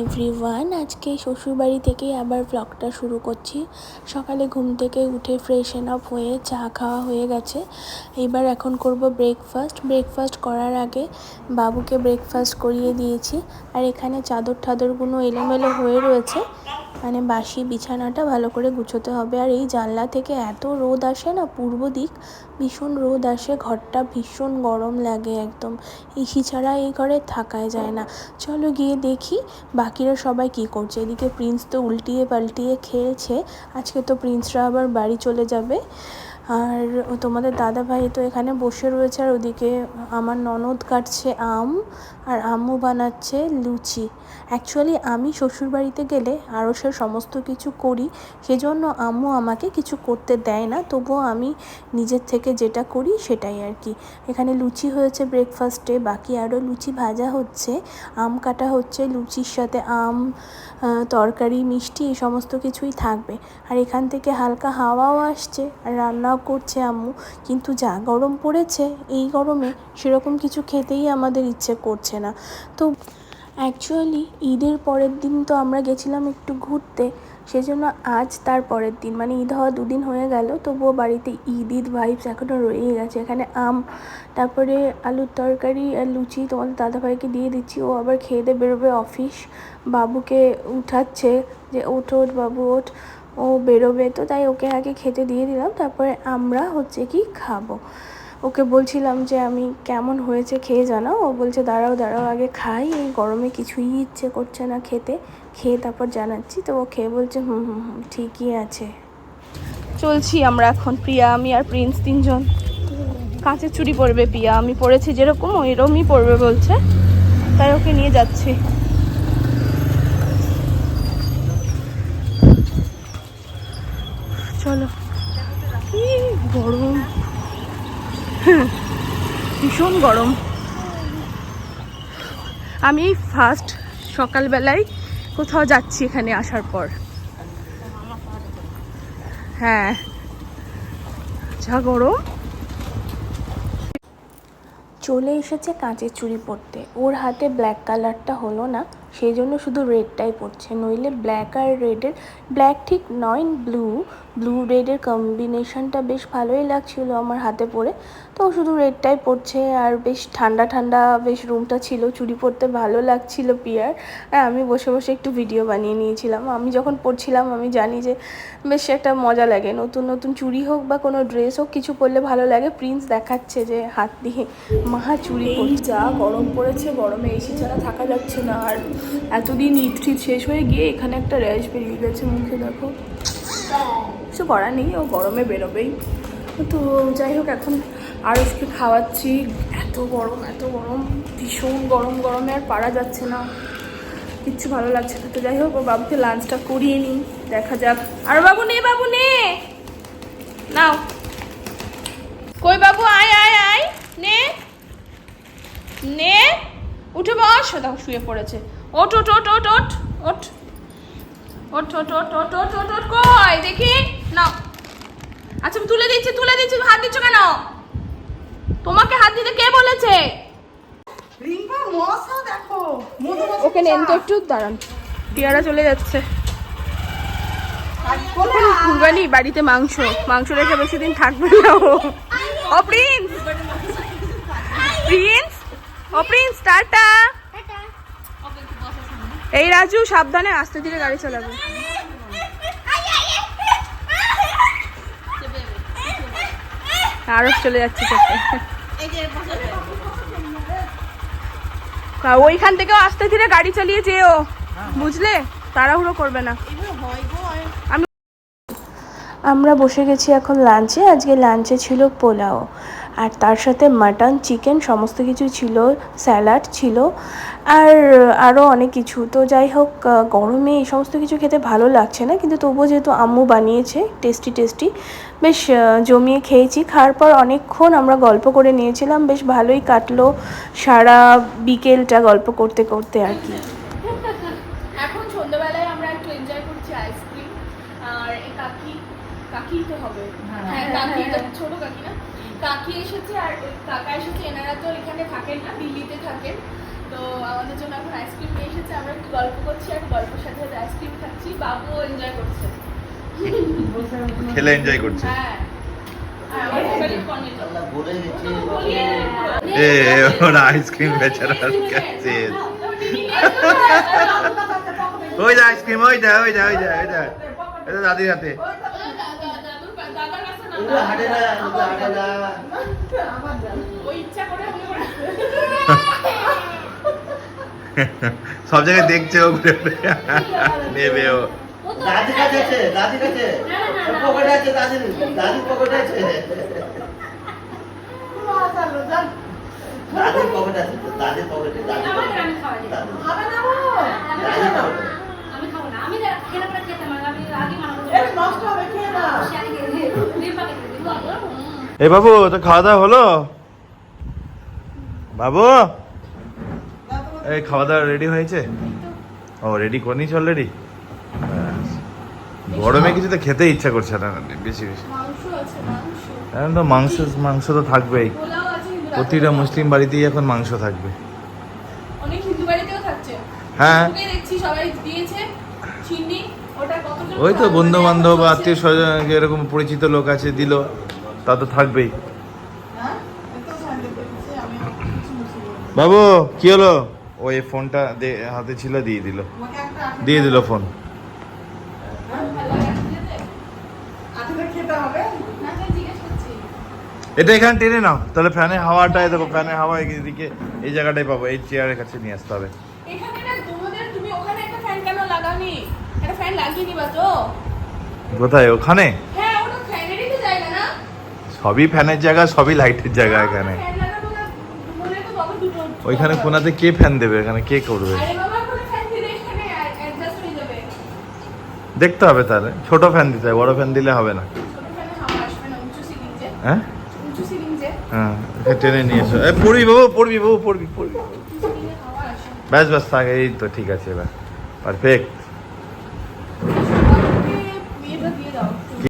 Everyone আজকে শ্বশুরবাড়ি থেকেই আবার ব্লগটা শুরু করছি। সকালে ঘুম থেকে উঠে ফ্রেশ এন আপ হয়ে চা খাওয়া হয়ে গেছে। এবার এখন করব ব্রেকফাস্ট ব্রেকফাস্ট করার আগে বাবুকে ব্রেকফাস্ট করিয়ে দিয়েছি। আর এখানে চাদর ঠাদরগুলো এলোমেলো হয়ে রয়েছে। মানে বাসি বিছানাটা ভালো করে গুছোতে হবে। আর এই জানলা থেকে এত রোদ আসে না, পূর্ব দিক ভীষণ রোদ আসে, ঘরটা ভীষণ গরম লাগে একদম। এসি ছাড়া এই ঘরে থাকাই যায় না। চলো গিয়ে দেখি বাকিরা সবাই কি করছে। এদিকে প্রিন্স তো উল্টিয়ে পাল্টিয়ে খেলছে, আজকে তো প্রিন্সরা আবার বাড়ি চলে যাবে। আর তোমাদের দাদা ভাই তো এখানে বসে রয়েছে, আর ওদিকে আমার ননদ কাটছে আম আর আম্মু বানাচ্ছে লুচি। অ্যাকচুয়ালি আমি শ্বশুরবাড়িতে গেলে আরও সে সমস্ত কিছু করি, সেজন্য আম্মু আমাকে কিছু করতে দেয় না, তবুও আমি নিজের থেকে যেটা করি সেটাই আর কি। এখানে লুচি হয়েছে ব্রেকফাস্টে বাকি আরও লুচি ভাজা হচ্ছে, আম কাটা হচ্ছে, লুচির সাথে আম তরকারি, মিষ্টি, এই সমস্ত কিছুই থাকবে। আর এখান থেকে হালকা হাওয়াও আসছে, আর রান্নাও করছে আম্মু, কিন্তু যা গরম পড়েছে, এই গরমে সেরকম কিছু খেতেই আমাদের ইচ্ছে করছে না। তো অ্যাকচুয়ালি ঈদের পরের দিন তো আমরা গেছিলাম একটু ঘুরতে, সেজন্য আজ তার পরের দিন মানে ঈদ হওয়া দুদিন হয়ে গেল, তবুও বাড়িতে ঈদ ঈদ ভাইবস এখনও রয়েই গেছে। এখানে আম, তারপরে আলুর তরকারি আর লুচি তোমার দাদাভাইকে দিয়ে দিচ্ছি, ও আবার খেয়ে দিয়ে বেরোবে অফিস বাবুকে উঠাচ্ছে যে, ওঠ ওঠ বাবু, ওঠ। ও বেরোবে তো, তাই ওকে আগে খেতে দিয়ে দিলাম, তারপরে আমরা হচ্ছে কি খাব। ওকে বলছিলাম যে, আমি কেমন হয়েছে খেয়ে জানাও? ও বলছে, দাঁড়াও দাঁড়াও, আগে খাই, এই গরমে কিছুই ইচ্ছে করছে না খেতে। খেয়ে তারপর জানাচ্ছি, তো ও খেয়ে বলছে, হুম হুম হুম, ঠিকই আছে। চলছি আমরা এখন, প্রিয়া, আমি আর প্রিন্স তিনজন। কাঁচের চুড়ি পরবে প্রিয়া, আমি পরেছি যেরকম ওইরকমই পরবে বলছে। তাই ওকে নিয়ে যাচ্ছি। চলো। কি গরম। ভীষণ গরম। আমি ফার্স্ট সকালবেলায় কোথাও যাচ্ছি এখানে আসার পর। হ্যাঁ। যা গরম। চলে এসেছে কাঁচের চুড়ি পরতে। ওর হাতে ব্ল্যাক কালারটা হলো না। সেই জন্য শুধু রেডটাই পড়ছে। নইলে ব্ল্যাক আর রেডের ব্ল্যাক ঠিক নয় ব্লু ব্লু রেডের কম্বিনেশনটা বেশ ভালোই লাগছিল আমার হাতে পরে তো শুধু রেডটাই পড়ছে আর বেশ ঠান্ডা ঠান্ডা বেশ রুমটা ছিল চুড়ি পরতে ভালো লাগছিল পিয়ার। আর আমি বসে বসে একটু ভিডিও বানিয়ে নিয়েছিলাম। আমি যখন পরছিলাম আমি জানি যে বেশ একটা মজা লাগে। নতুন নতুন চুড়ি হোক বা কোনো ড্রেস হোক কিছু পরলে ভালো লাগে। প্রিন্স দেখাচ্ছে যে হাত দিয়ে মাহা চুড়ি যা গরম পড়েছে গরমে এসি ছাড়া থাকা যাচ্ছে না। আর এতদিন টিদ শেষ হয়ে গিয়ে এখানে একটা র্যাশ বেরিয়ে গেছে মুখে, দেখো। কিছু করার নেই, ও গরমে বেরোবেই। তো যাই হোক, এখন আরসকে খাওয়াচ্ছি। এত গরম এত গরম, ভীষণ গরম, গরমে আর পারা যাচ্ছে না। কিচ্ছু ভালো লাগছে না। তো যাই হোক ও বাবুকে লাঞ্চটা করিয়ে নিই, দেখা যাক। আর বাবু নে বাবু নে! নাও। কই বাবু, আয় আয় আয়। নে। নে। উঠে বস। দেখো শুয়ে পড়েছে। ওঠ ওঠ ওঠ ওট ওঠ ওঠ ওঠ ওঠ ওঠ ওঠ ওঠ ওঠ ওঠ কই দেখি নাও আচ্ছা আমি তুলে দিচ্ছি তুলে দিচ্ছি হাত দিচ্ছ কেন তোমাকে হাত দিতে কে বলেছে ওকে নেন তো একটু দাঁড়ান টিয়ারা চলে যাচ্ছে কুরবানি বাড়িতে মাংস মাংস রেখে বেশি দিন থাকবে না ও ও প্রিন্স প্রিন্স ও প্রিন্স টাটা এই রাজু, সাবধানে আস্তে ধীরে গাড়ি চালাবে। আরও চলে যাচ্ছে ওইখান থেকেও আস্তে ধীরে গাড়ি চালিয়ে যেও। বুঝলে? তাড়াহুড়ো করবে না। আমি আমরা বসে গেছি এখন লাঞ্চে আজকে লাঞ্চে ছিল পোলাও। আর তার সাথে মাটন চিকেন সমস্ত কিছু ছিল স্যালাড ছিল আর আরও অনেক কিছু। তো যাই হোক গরমে এই সমস্ত কিছু খেতে ভালো লাগছে না কিন্তু তবুও যেহেতু আম্মু বানিয়েছে টেস্টি টেস্টি বেশ জমিয়ে খেয়েছি। খাওয়ার পর অনেকক্ষণ আমরা গল্প করে নিয়েছিলাম বেশ ভালোই কাটলো সারা বিকেলটা গল্প করতে করতে আর কি। এখন সন্ধ্যাবেলায় আমরা একটু এনজয় করছি আইসক্রিম আর কাকি কাকি তো হবে। হ্যাঁ। কাকি ছোট কাকি এসেছে আর কাকা এসেছে এনারা তো এখানে থাকেন না দিল্লিতে থাকেন। তো আমাদের জন্য এখন আইসক্রিম নিয়ে এসেছে আমরা একটু গল্প করছি আর গল্পের সাথে সাথে আইসক্রিম খাচ্ছি বাবু এনজয় করছে। খেলে এনজয় করছে। হ্যাঁ। ওর আইসক্রিম বেচারা ওই আইসক্রিম ওই ওই ওই দাদির হাতে দাদার কাছে না ওগুলো হাঁটে না ওগুলো হাঁটে না ওই ইচ্ছা করে আমি করে সব জায়গায় দেখছে ও ঘুরে। নেবে ও দাদি কাছে আছে দাদি কাছে। পকেটে আছে দাদি দাদি পকেটে আছে দাদির পকেটে আছে তো, দাদির পকেটে দাদির পকেটে আমি খাওয়াই দিই। দাদির খাবে না বাবু? দাদির পকেটে আমি খাব না আমি যা- খেলে পরে খেতে পারি আমি আগে মানা করব এই নষ্ট হবে, খেয়ে নাও। সে আগে ডিম পাকে দিয়ে দিবো। এ বাবু তো খাওয়া দাওয়া হলো? বাবু? এই খাওয়া দাওয়া রেডি হয়েছে? ও রেডি করনি চল রেডি গরমে কিছু তো খেতে ইচ্ছা করছে না বেশি বেশি। এখন তো মাংস মাংস তো থাকবেই। প্রতিটা মুসলিম বাড়িতেই এখন মাংস থাকবে। হ্যাঁ। ওই তো? বন্ধু বান্ধব আত্মীয় স্বজন এরকম পরিচিত লোক আছে দিল। তা তো থাকবেই। হ্যাঁ? বাবু কি হলো? ওই ফোনটা হাতে ছিল দিয়ে দিল। দিয়ে দিল ফোন। এটা এখানে টেনে নাও। তাহলে ফ্যানের হাওয়াটাই দেখো ফ্যানের হাওয়া এদিকে এই জায়গাটাই পাবো। এই চেয়ারের কাছে নিয়ে আসতে হবে। কোথায়? না সবই ফ্যানের জায়গা সবই লাইটের জায়গা এখানে। ওইখানে কোনাতে কে ফ্যান দেবে? এখানে কে করবে? দেখতে হবে তাহলে। ছোট ফ্যান দিতে হবে বড় ফ্যান দিলে হবে না। হ্যাঁ? হ্যাঁ টেনে নিয়ে এসো। পড়বি বাবু পড়বি বাবু পড়বি পড়বি। ব্যাস ব্যাস থাক এই তো ঠিক আছে এবার। পারফেক্ট।